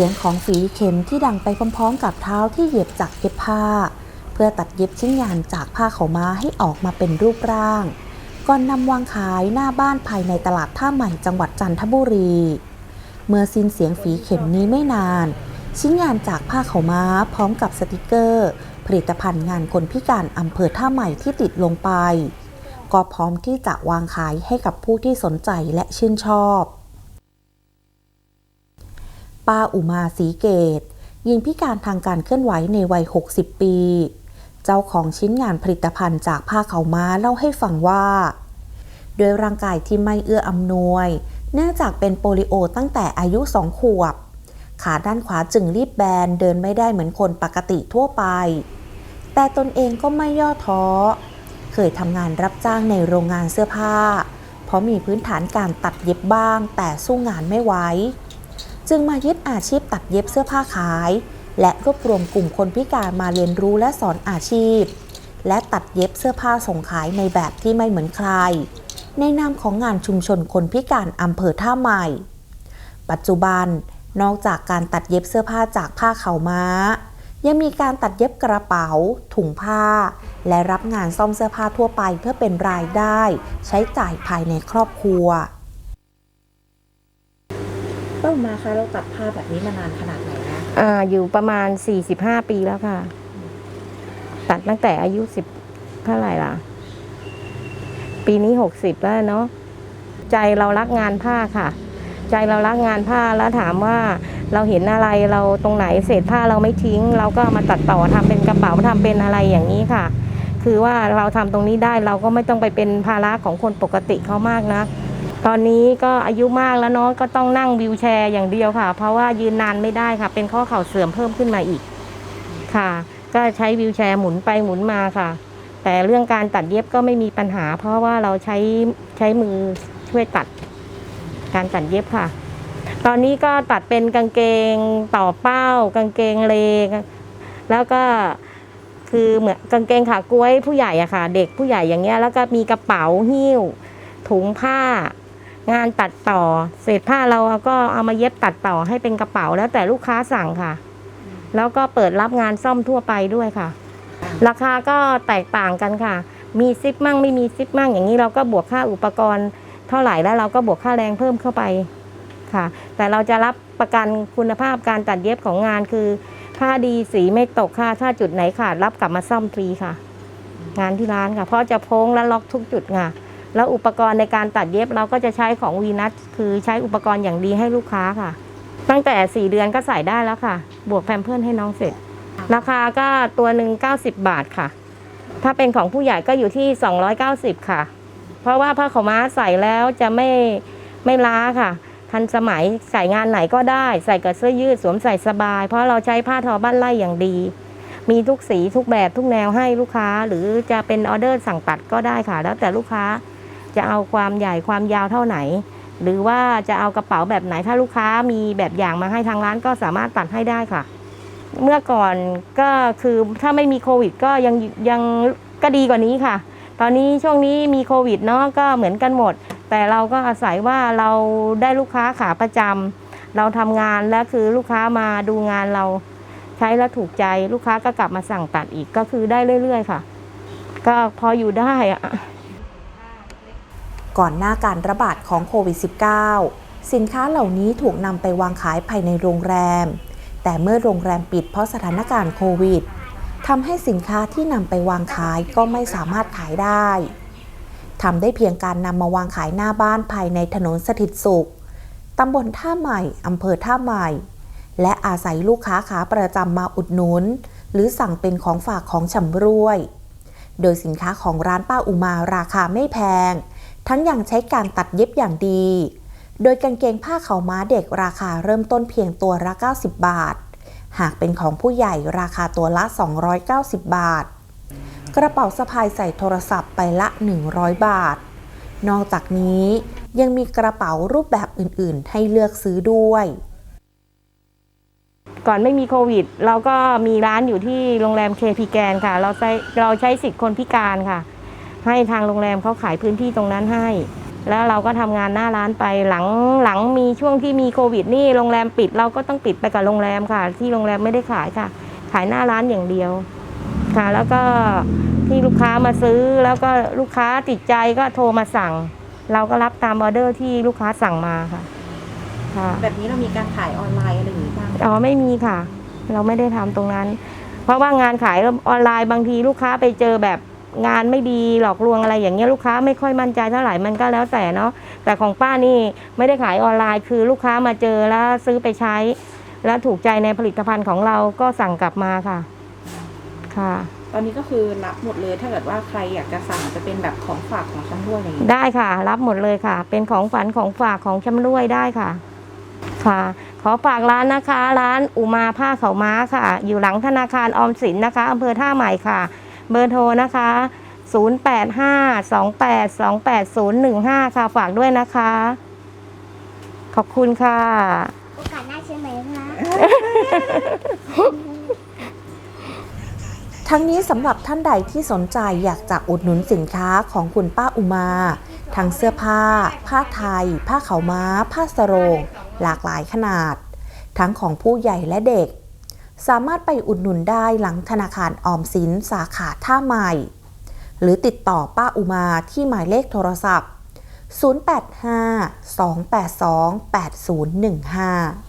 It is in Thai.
สียงของฝีเข็มที่ดังไปพร้อมๆ กับเท้าที่เหยียบจากเย็บผ้า เพื่อตัดเย็บชิ้นงานจากผ้าขาวม้าให้ออกมาเป็นรูปร่าง ก่อนนำวางขายหน้าบ้านภายในตลาดท่าใหม่จังหวัดจันทบุรี เมื่อสิ้นเสียงฝีเข็มนี้ไม่นาน ชิ้นงานจากผ้าขาวม้าพร้อมกับสติกเกอร์ ผลิตภัณฑ์งานคนพิการอำเภอท่าใหม่ที่ติดลงไป ก็พร้อมที่จะวางขายให้กับผู้ที่สนใจและชื่นชอบ ป้าอุมาศรีเกตหญิงพิการทางการเคลื่อนไหวในวัย 60 ปี เจ้าของชิ้นงานผลิตภัณฑ์จากผ้าเขาม้าเล่าให้ฟังว่าโดยร่างกายที่ไม่เอื้ออำนวย เนื่องจากเป็นโปลิโอตั้งแต่อายุสองขวบ ขาด้านขวาจึงรีบแบนเดินไม่ได้เหมือนคนปกติทั่วไป แต่ตนเองก็ไม่ย่อท้อ เคยทำงานรับจ้างในโรงงานเสื้อผ้า เพราะมีพื้นฐานการตัดเย็บบ้าง แต่สู้งานไม่ไหว จึงมายึดอาชีพตัดเย็บเสื้อผ้าขาย และรวบรวมกลุ่มคนพิการมาเรียนรู้และสอนอาชีพ และตัดเย็บเสื้อผ้าส่งขายในแบบที่ไม่เหมือนใคร ในนามของงานชุมชนคนพิการอำเภอท่าใหม่ ปัจจุบันนอกจากการตัดเย็บเสื้อผ้าจากผ้าเขาม้า ยังมีการตัดเย็บกระเป๋า ถุงผ้า และรับงานซ่อมเสื้อผ้าทั่วไปเพื่อเป็นรายได้ ใช้จ่ายภายในครอบครัว ป้ามาคะเราตัดผ้าแบบนี้มานานขนาดไหนนะอ่าอยู่ประมาณ 45 ปีแล้วค่ะ ตัดตั้งแต่อายุสิบเท่าไหร่ล่ะ ปีนี้ 60 แล้วเนาะใจเรารักงานผ้าค่ะ ใจเรารักงานผ้าแล้วถามว่าเราเห็นอะไรเราตรงไหนเศษผ้าเราไม่ทิ้ง เราก็มาตัดต่อทำเป็นกระเป๋าทำเป็นอะไรอย่างนี้ค่ะ คือว่าเราทำตรงนี้ได้เราก็ไม่ต้องไปเป็นภาระของคนปกติเขามากนะ ตอนนี้ก็อายุมากแล้วเนาะก็ต้องนั่งวิวแชร์อย่างเดียวค่ะ เพราะว่ายืนนานไม่ได้ค่ะ เป็นข้อเข่าเสื่อมเพิ่มขึ้นมาอีกค่ะ ก็ใช้วิวแชร์หมุนไปหมุนมาค่ะ แต่เรื่องการตัดเย็บก็ไม่มีปัญหา เพราะว่าเราใช้ใช้มือช่วยตัด การตัดเย็บค่ะ ตอนนี้ก็ตัดเป็นกางเกงต่อเป้ากางเกงเลแล้วก็คือเหมือนกางเกงขากล้วยผู้ใหญ่อะค่ะ เด็กผู้ใหญ่อย่างเงี้ยแล้วก็มีกระเป๋าหิ้วถุงผ้า งานตัดต่อ เศษผ้าเราก็เอามาเย็บตัดต่อให้เป็นกระเป๋าแล้วแต่ลูกค้าสั่งค่ะ แล้วก็เปิดรับงานซ่อมทั่วไปด้วยค่ะ ราคาก็แตกต่างกันค่ะ มีซิปมั่งไม่มีซิปมั่งอย่างนี้เราก็บวกค่าอุปกรณ์ เท่าไหร่แล้วเราก็บวกค่าแรงเพิ่มเข้าไปค่ะ แต่เราจะรับประกันคุณภาพการตัดเย็บของงานคือผ้าดีสีไม่ตกค่ะ ถ้าจุดไหนขาดรับกลับมาซ่อมฟรีค่ะ งานที่ร้านค่ะ เพราะจะโพ้งและล็อกทุกจุดค่ะ แล้วอุปกรณ์ในการตัดเย็บเราก็จะใช้ของวีนัทคือใช้อุปกรณ์อย่างดีให้ลูกค้าค่ะ ตั้งแต่ 4 เดือนก็ใส่ได้แล้วค่ะ บวกแพมเพิร์ให้น้องเสร็จ ราคาก็ตัวหนึ่ง90 บาทค่ะ ถ้าเป็นของผู้ใหญ่ก็อยู่ที่ 290 ค่ะ เพราะว่าผ้าขาวม้าใส่แล้วจะไม่ไม่ล้าค่ะ ทันสมัยใส่งานไหนก็ได้ ใส่กับเสื้อยืดสวมใส่สบาย เพราะเราใช้ผ้าทอบ้านไร่อย่างดีมีทุกสีทุกแบบทุกแนวให้ลูกค้า หรือจะเป็นออเดอร์สั่งตัดก็ได้ค่ะ แล้วแต่ลูกค้า จะเอาความใหญ่ความยาวเท่าไหน หรือว่าจะเอากระเป๋าแบบไหนถ้าลูกค้ามีแบบอย่างมาให้ทางร้านก็สามารถตัดให้ได้ค่ะ เมื่อก่อนก็คือถ้าไม่มีโควิด ก็ยังยังก็ดีกว่านี้ค่ะ ตอนนี้ช่วงนี้มีโควิดเนาะก็เหมือนกันหมด แต่เราก็อาศัยว่าเราได้ลูกค้าขาประจำเราทำงานแล้วคือลูกค้ามาดูงานเราใช้แล้วถูกใจลูกค้าก็กลับมาสั่งตัดอีกก็คือได้เรื่อย ๆ ค่ะ ก็พออยู่ได้อะ ก่อนหน้าการระบาดของโควิด -19 สินค้าเหล่านี้ถูกนำไปวางขายภายในโรงแรม แต่เมื่อโรงแรมปิดเพราะสถานการณ์โควิดทำให้สินค้าที่นำไปวางขายก็ไม่สามารถขายได้ทำได้เพียงการนำมาวางขายหน้าบ้านภายในถนนสถิตสุขตำบลท่าใหม่อำเภอท่าใหม่ และอาศัยลูกค้าขาประจำมาอุดหนุน หรือสั่งเป็นของฝากของชำร่วย โดยสินค้าของร้านป้าอุมาราคาไม่แพง ทั้งยังใช้การตัดเย็บอย่างดี โดยกางเกงผ้าเขาม้าเด็กราคาเริ่มต้นเพียงตัวละ 90 บาท หากเป็นของผู้ใหญ่ราคาตัวละ 290 บาท กระเป๋าสะพายใส่โทรศัพท์ไปละ 100 บาท นอกจากนี้ยังมีกระเป๋ารูปแบบอื่น ๆ ให้เลือกซื้อด้วยก่อนไม่มีโควิด เราก็มีร้านอยู่ที่โรงแรมเคพีแกนค่ะ เราใช้เราใช้สิทธิ์คนพิการค่ะ ให้ทางโรงแรมเขาขายพื้นที่ตรงนั้นให้ แล้วเราก็ทำงานหน้าร้านไปหลังหลังมีช่วงที่มีโควิดนี่โรงแรมปิดเราก็ต้องปิดไปกับโรงแรมค่ะ ที่โรงแรมไม่ได้ขายค่ะ ขายหน้าร้านอย่างเดียวค่ะ แล้วก็ที่ลูกค้ามาซื้อแล้วก็ลูกค้าติดใจก็โทรมาสั่ง เราก็รับตามออเดอร์ที่ลูกค้าสั่งมาค่ะค่ะแบบนี้เรามีการขายออนไลน์อะไรอย่างนี้บ้างไหมอ๋อไม่มีค่ะ เราไม่ได้ทำตรงนั้น เพราะว่างานขายออนไลน์บางทีลูกค้าไปเจอแบบ งานไม่ดีหลอกลวงอะไรอย่างเงี้ยลูกค้าไม่ค่อยมั่นใจเท่าไหร่มันก็แล้วแต่เนาะแต่ของป้านี่ไม่ได้ขายออนไลน์ คือลูกค้ามาเจอแล้วซื้อไปใช้ แล้วถูกใจในผลิตภัณฑ์ของเราก็สั่งกลับมาค่ะ ค่ะ ตอนนี้ก็คือรับหมดเลย ถ้าเกิดว่าใครอยากจะสั่งจะเป็นแบบของฝากของชำร่วยอะไรอย่างนี้ได้ค่ะ รับหมดเลยค่ะ เป็นของฝันของฝากของชำร่วยได้ค่ะ ค่ะ ขอฝากร้านนะคะ ร้านอุมาผ้าเขาวม้าค่ะ อยู่หลังธนาคารออมสินนะคะอำเภอท่าใหม่ค่ะ เบอร์โทรนะคะ 0852828015 ค่ะ ฝากด้วยนะคะ ขอบคุณค่ะ โอกาสหน้าใช่ไหมคะทั้งนี้สำหรับท่านใดที่สนใจอยากจะอุดหนุนสินค้าของคุณป้าอุมา ทั้งเสื้อผ้า ผ้าไทย ผ้าขาวม้า ผ้าสโรง หลากหลายขนาด ทั้งของผู้ใหญ่และเด็ก สามารถไปอุดหนุนได้หลังธนาคารออมสินสาขาท่าใหม่ หรือติดต่อป้าอุมาที่หมายเลขโทรศัพท์ 085 282 8015